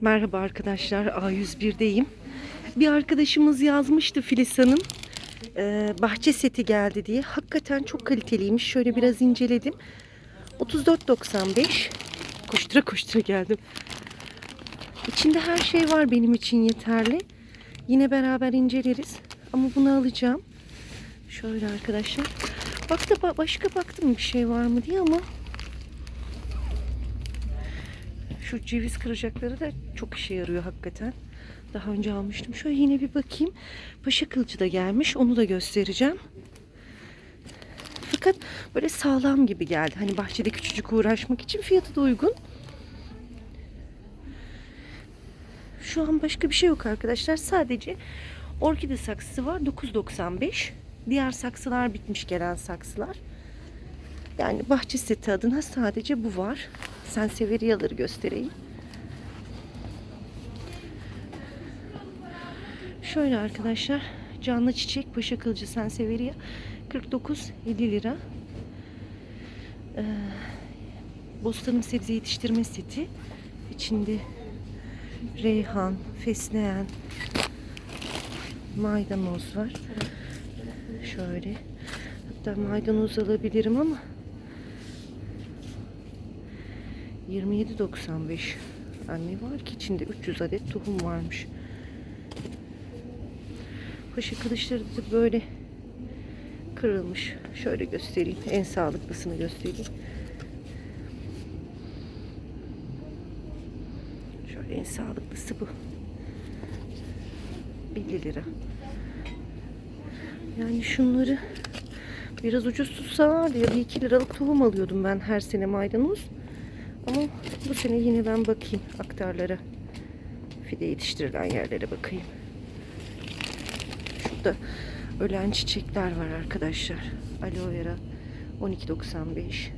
Merhaba arkadaşlar, A101'deyim. Bir arkadaşımız yazmıştı Filiz Hanım. Ee, bahçe seti geldi diye. Hakikaten çok kaliteliymiş. Şöyle biraz inceledim. 34.95. Koştura koştura geldim. İçinde her şey var benim için yeterli. Yine beraber inceleriz. Ama bunu alacağım. Şöyle arkadaşlar. Bak da ba- başka baktım bir şey var mı diye ama şu ceviz kıracakları da çok işe yarıyor hakikaten. Daha önce almıştım. Şöyle yine bir bakayım. Paşa kılıcı da gelmiş. Onu da göstereceğim. Fakat böyle sağlam gibi geldi. Hani bahçede küçücük uğraşmak için fiyatı da uygun. Şu an başka bir şey yok arkadaşlar. Sadece orkide saksısı var. 9.95. Diğer saksılar bitmiş gelen saksılar. Yani bahçe seti adına sadece bu var. Sanseveriyaları göstereyim. Şöyle arkadaşlar. Canlı çiçek paşa kılıcı Sanseveriya 49.50 lira. Ee, Bostanım sebze yetiştirme seti. İçinde reyhan, fesleğen, maydanoz var. Şöyle. Hatta maydanoz alabilirim ama 27.95 anne var ki içinde 300 adet tohum varmış. Paşa kılıçları da böyle kırılmış. Şöyle göstereyim. En sağlıklısını göstereyim. Şöyle en sağlıklısı bu. 50 lira. Yani şunları biraz ucuz tutsalardı ya bir 2 liralık tohum alıyordum ben her sene maydanoz. Ama bu sene yine ben bakayım aktarlara. Fide yetiştirilen yerlere bakayım. Şurada ölen çiçekler var arkadaşlar. Aloe vera 12.95.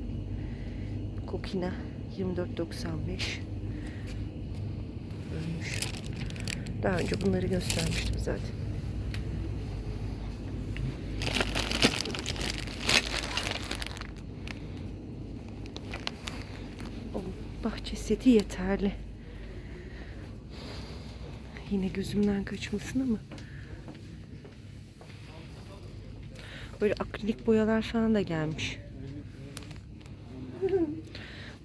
Kokina 24.95. Ölmüş. Daha önce bunları göstermiştim zaten. Bahçe seti yeterli. Yine gözümden kaçmasın ama. Böyle akrilik boyalar falan da gelmiş.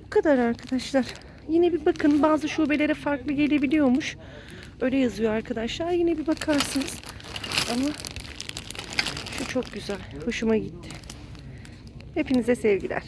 Bu kadar arkadaşlar. Yine bir bakın bazı şubelere farklı gelebiliyormuş. Öyle yazıyor arkadaşlar. Yine bir bakarsınız. Ama şu çok güzel. Hoşuma gitti. Hepinize sevgiler.